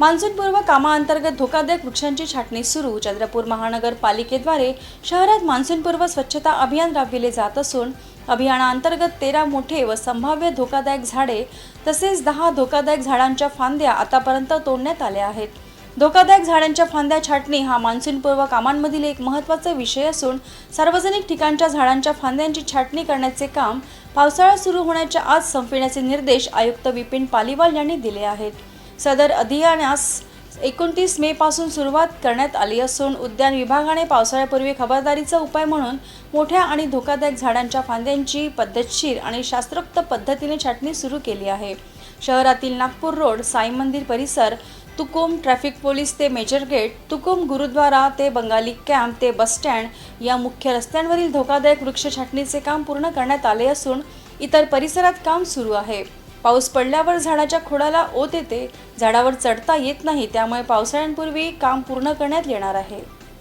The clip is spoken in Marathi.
मान्सूनपूर्व कामाअंतर्गत धोकादायक वृक्षांची छाटणी सुरू. चंद्रपूर महानगरपालिकेद्वारे शहरात मान्सूनपूर्व स्वच्छता अभियान राबविले जात असून अभियानाअंतर्गत तेरा मोठे व संभाव्य धोकादायक झाडे तसेच दहा धोकादायक झाडांच्या फांद्या आतापर्यंत तोडण्यात आल्या आहेत. धोकादायक झाडांच्या फांद्या छाटणी हा मान्सूनपूर्व कामांमधील एक महत्त्वाचा विषय असून सार्वजनिक ठिकाणच्या झाडांच्या फांद्यांची छाटणी करण्याचे काम पावसाळा सुरू होण्याच्या आज संपविण्याचे निर्देश आयुक्त विपिन पालिवाल यांनी दिले आहेत. सदर अभियानास एकोणतीस मे पासून सुरुवात करण्यात आली असून उद्यान विभागाने पावसाळ्यापूर्वी खबरदारीचा उपाय म्हणून मोठ्या आणि धोकादायक झाडांच्या फांद्यांची पद्धतशीर आणि शास्त्रोक्त पद्धतीने छाटणी सुरू केली आहे. शहरातील नागपूर रोड साई मंदिर परिसर तुकुम ट्रॅफिक पोलीस ते मेजर गेट तुकुम गुरुद्वारा ते बंगाली कॅम्प ते बसस्टँड या मुख्य रस्त्यांवरील धोकादायक वृक्ष छाटणीचे काम पूर्ण करण्यात आले असून इतर परिसरात काम सुरू आहे. पाऊस पडल्यावर झाडाच्या खोडाला ओत येते. झाडावर चढता येत नाही त्यामुळे पावसाळ्यांपूर्वी काम पूर्ण करण्यात येणार आहे.